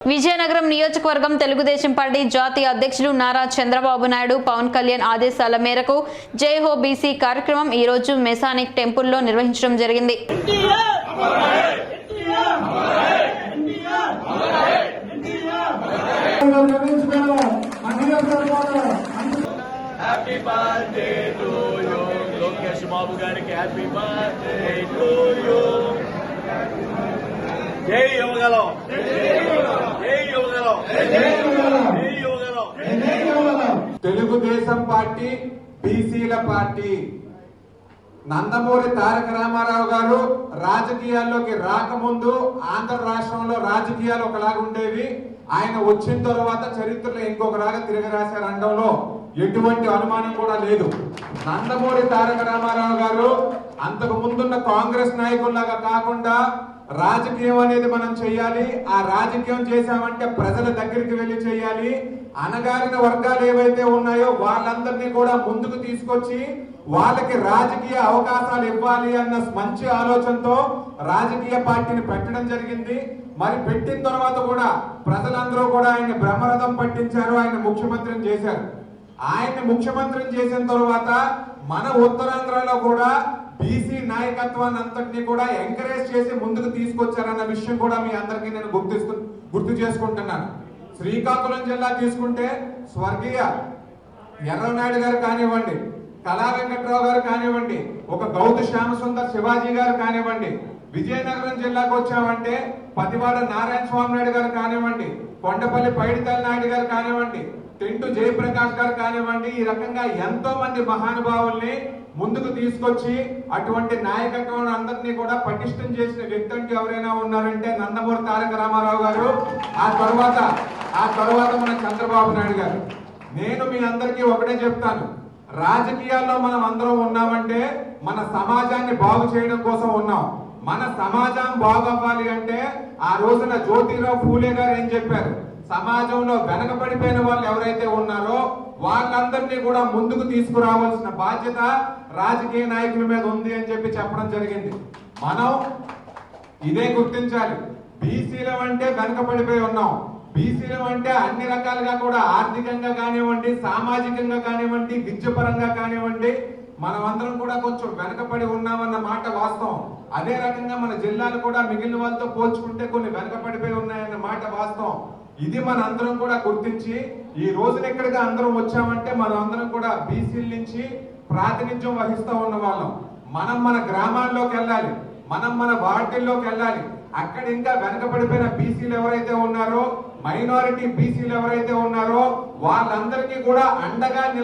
విజయనగరం నియోజకవర్గం తెలుగుదేశం పార్టీ జాతీయ అధ్యక్షులు నారా చంద్రబాబు నాయుడు పవన్ కళ్యాణ్ ఆదేశాల మేరకు జై హో బీసీ కార్యక్రమం ఈ రోజు మెసానిక్ టెంపుల్లో నిర్వహించడం జరిగింది. హ్యాపీ బర్త్డే తెలుగుదేశం పార్టీ బీసీల పార్టీ. నందమూరి తారక రామారావు గారు రాజకీయాల్లోకి రాకముందు ఆంధ్ర రాష్ట్రంలో రాజకీయాలు ఒకలాగా ఉండేవి. ఆయన వచ్చిన తర్వాత చరిత్రలో ఇంకొకలాగా తిరిగి రాశారు అనడంలో ఎటువంటి అనుమానం కూడా లేదు. నందమూరి తారక రామారావు గారు అంతకు ముందున్న కాంగ్రెస్ నాయకుల్లాగా కాకుండా రాజకీయం అనేది మనం చేయాలి ఆ రాజకీయం చేశామంటే ప్రజల దగ్గరికి వెళ్ళి చేయాలి అనగారిన వర్గాలు ఏవైతే ఉన్నాయో వాళ్ళందరినీ కూడా ముందుకు తీసుకొచ్చి వాళ్ళకి రాజకీయ అవకాశాలు ఇవ్వాలి అన్న మంచి ఆలోచనతో రాజకీయ పార్టీని పెట్టడం జరిగింది. మరి పెట్టిన తర్వాత కూడా ప్రజలందరూ కూడా ఆయన బ్రహ్మరథం పట్టించారు. ఆయన ముఖ్యమంత్రిని చేశారు. ఆయన్ని ముఖ్యమంత్రిని చేసిన తర్వాత మన ఉత్తరాంధ్రలో కూడా బీసీ నాయకత్వాన్ని అంతటినీ కూడా ఎంకరేజ్ చేసి ముందుకు తీసుకొచ్చారన్న విషయం కూడా మీ అందరికీ నేను గుర్తిస్తు గుర్తు చేసుకుంటున్నాను. శ్రీకాకుళం జిల్లా తీసుకుంటే స్వర్గీయ ఎర్రనాయుడు గారు కానివ్వండి కళా వెంకట్రావు గారు కానివ్వండి ఒక గౌతు శ్యామసుందర్ శివాజీ గారు కానివ్వండి విజయనగరం జిల్లాకు వచ్చామంటే పతివాడ నారాయణ స్వామి నాయుడు గారు కానివ్వండి కొండపల్లి పైడితల్ నాయుడు గారు కానివ్వండి టెంటు జయప్రకాష్ గారు కానివ్వండి ఈ రకంగా ఎంతో మంది మహానుభావుల్ని ముందుకు తీసుకొచ్చి అటువంటి నాయకత్వం అందరినీ కూడా పటిష్టం చేసిన వ్యక్తి అంటూ ఎవరైనా ఉన్నారంటే నందమూరి తారక రామారావు గారు ఆ తర్వాత ఆ తర్వాత మన చంద్రబాబు నాయుడు గారు. నేను మీ అందరికీ ఒకటే చెప్తాను రాజకీయాల్లో మనం అందరం ఉన్నామంటే మన సమాజాన్ని బాగు చేయడం కోసం ఉన్నాం. మన సమాజం బాగవ్వాలి అంటే ఆ రోజున జ్యోతిరావు ఫూలే గారు ఏం చెప్పారు? సమాజంలో వెనకబడిపోయిన వాళ్ళు ఎవరైతే ఉన్నారో వాళ్ళందరినీ కూడా ముందుకు తీసుకురావాల్సిన బాధ్యత రాజకీయ నాయకుల మీద ఉంది అని చెప్పి చెప్పడం జరిగింది. మనం ఇదే గుర్తించాలి. బీసీలం అంటే వెనకబడిపోయి ఉన్నాం. బీసీలం అంటే అన్ని రకాలుగా కూడా ఆర్థికంగా కానివ్వండి సామాజికంగా కానివ్వండి విద్యపరంగా కానివ్వండి మనమందరం కూడా కొంచెం వెనకబడి ఉన్నామన్న మాట వాస్తవం. అదే రకంగా మన జిల్లాలు కూడా మిగిలిన వాళ్ళతో పోల్చుకుంటే కొన్ని వెనకబడిపోయి ఉన్నాయన్న మాట వాస్తవం. ఇది మన అందరం కూడా గుర్తించి ఈ రోజున ఎక్కడికి అందరం వచ్చామంటే మనం అందరం కూడా బీసీల నుంచి ప్రాతినిధ్యం వహిస్తూ ఉన్న వాళ్ళం. మనం మన గ్రామాల్లోకి వెళ్ళాలి మనం మన వార్డుల్లోకి వెళ్ళాలి. అక్కడ ఇంకా వెనకబడిపోయిన బీసీలు ఎవరైతే ఉన్నారో మైనారిటీ బీసీలు ఎవరైతే ఉన్నారో వాళ్ళందరికీ కూడా అండగా